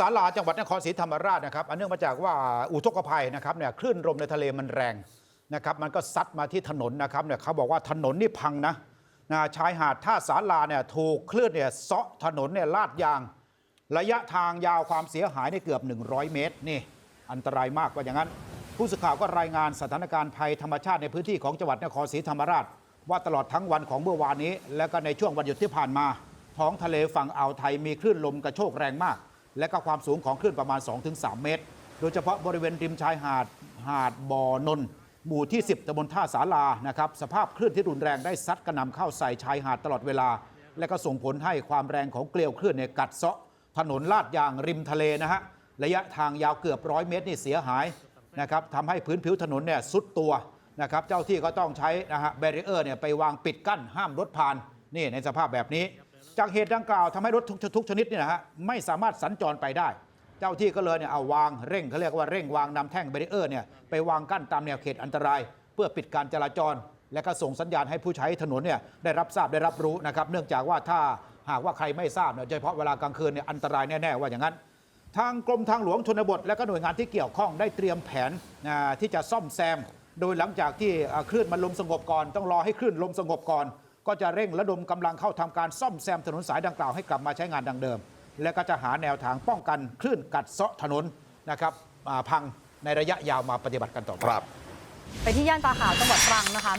สาราจังหวัดนครศรีธรรมราชนะครับอันเนื่องมาจากว่าอุทกภัยนะครับเนี่ยคลื่นลมในทะเลมันแรงนะครับมันก็ซัดมาที่ถนนนะครับเนี่ยเขาบอกว่าถนนนี่พังนะนะชายหาดท่าสาราเนี่ยถูกคลื่นเนี่ยเซาะถนนเนี่ยลาดยาง ระยะทางยาวความเสียหายในเกือบ 100 เมตรนี่อันตรายมากว่าอย่างนั้น ผู้สื่อข่าวก็รายงานสถานการณ์ภัยธรรมชาติในพื้นที่ของจังหวัดนครศรีธรรมราช ว่าตลอดทั้งวันของเมื่อวานนี้ และก็ในช่วงวันหยุดที่ผ่านมา ท้องทะเลฝั่งอ่าวไทยมีคลื่นลมกระโชกแรงมาก และก็ความสูงของคลื่นประมาณ 2-3 เมตร โดยเฉพาะบริเวณริมชายหาดหาดบ่อนน์หมู่ที่ 10ตำบลท่าสารานะครับสภาพคลื่นที่รุนแรงได้ซัดกระหน่ำเข้าใส่ชายหาดตลอดเวลา และก็ส่งผลให้ความแรงของเกลียวคลื่นเนี่ยกัดเซาะถนนลาดยางริมทะเลนะฮะระยะทางยาวเกือบร้อยเมตรนี่เสียหายนะครับทำให้พื้นผิวถนนเนี่ยสุดตัวนะครับเจ้าที่ก็ต้องใช้นะฮะแบรีเออร์เนี่ยไปวางปิดกั้นห้ามรถผ่านนี่ในสภาพแบบนี้ จากเหตุดังกล่าวทำให้รถทุกชนิดเนี่ยนะฮะไม่สามารถสัญจรไปได้ เจ้าที่ก็เลยเนี่ยเอาวางเร่งเขาเรียกว่าเร่งวางนำแท่งแบรีเออร์เนี่ยไปวางกั้นตามแนวเขตอันตราย เพื่อปิดการจราจร และก็ส่งสัญญาณให้ผู้ใช้ถนนเนี่ยได้รับทราบได้รับรู้นะครับเนื่องจากว่าถ้าหากว่าใครไม่ทราบเนี่ยโดยเฉพาะเวลากลางคืนเนี่ยอันตรายแน่ๆว่าอย่างนั้นทางกรมทางหลวงชนบท และก็หน่วยงานที่เกี่ยวข้องได้เตรียมแผนที่จะซ่อมแซม โดยหลังจากที่คลื่นมันลมสงบก่อน ต้องรอให้คลื่นลมสงบก่อน ก็จะเร่งระดมกำลังเข้าทำการซ่อมแซมถนนสายดังกล่าวให้กลับมาใช้งานดังเดิม และก็จะหาแนวทางป้องกันคลื่นกัดเซาะถนนนะครับอ่าพังในระยะยาวมาปฏิบัติกันต่อไปครับไปที่ย่านตาขาวจังหวัดตรังนะคะ